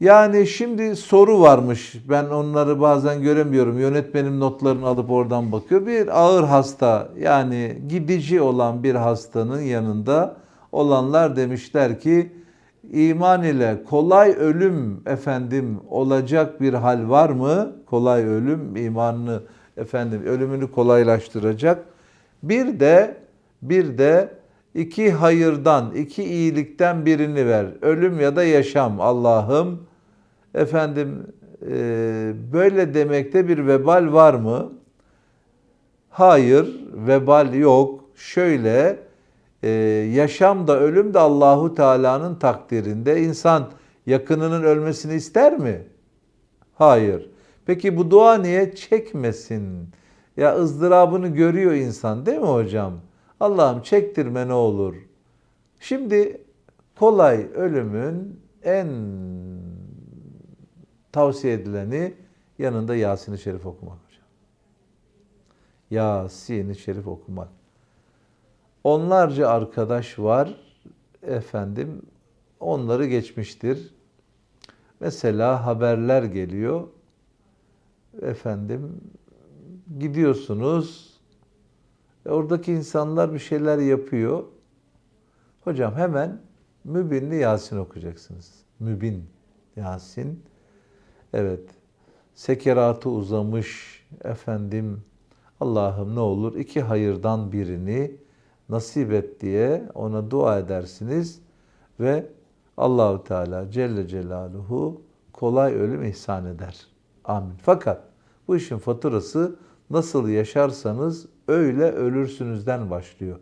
Yani şimdi soru varmış. Ben onları bazen göremiyorum. Yönetmenim notlarını alıp oradan bakıyor. Bir ağır hasta yani gidici olan bir hastanın yanında olanlar demişler ki iman ile kolay ölüm efendim olacak bir hal var mı? Kolay ölüm imanını efendim ölümünü kolaylaştıracak. Bir de bir de iki hayırdan, iki iyilikten birini ver. Ölüm ya da yaşam Allah'ım. Efendim e, böyle demekte bir vebal var mı? Hayır, vebal yok. Şöyle e, yaşam da ölüm de Allahu Teala'nın takdirinde. İnsan yakınının ölmesini ister mi? Hayır. Peki bu dua niye çekmesin? Ya ızdırabını görüyor insan değil mi hocam? Allah'ım çektirme ne olur. Şimdi kolay ölümün en tavsiye edileni yanında Yasin-i Şerif okumak hocam. Yasin-i Şerif okumak. Onlarca arkadaş var efendim onları geçmiştir. Mesela haberler geliyor. Efendim gidiyorsunuz. E, Oradaki insanlar bir şeyler yapıyor. Hocam hemen Mübinli Yasin okuyacaksınız. Mübin Yasin. Evet. Sekeratı uzamış efendim. Allah'ım ne olur iki hayırdan birini nasip et diye ona dua edersiniz ve Allahu Teala Celle Celaluhu kolay ölüm ihsan eder. Amin. Fakat bu işin faturası nasıl yaşarsanız öyle ölürsünüzden başlıyor.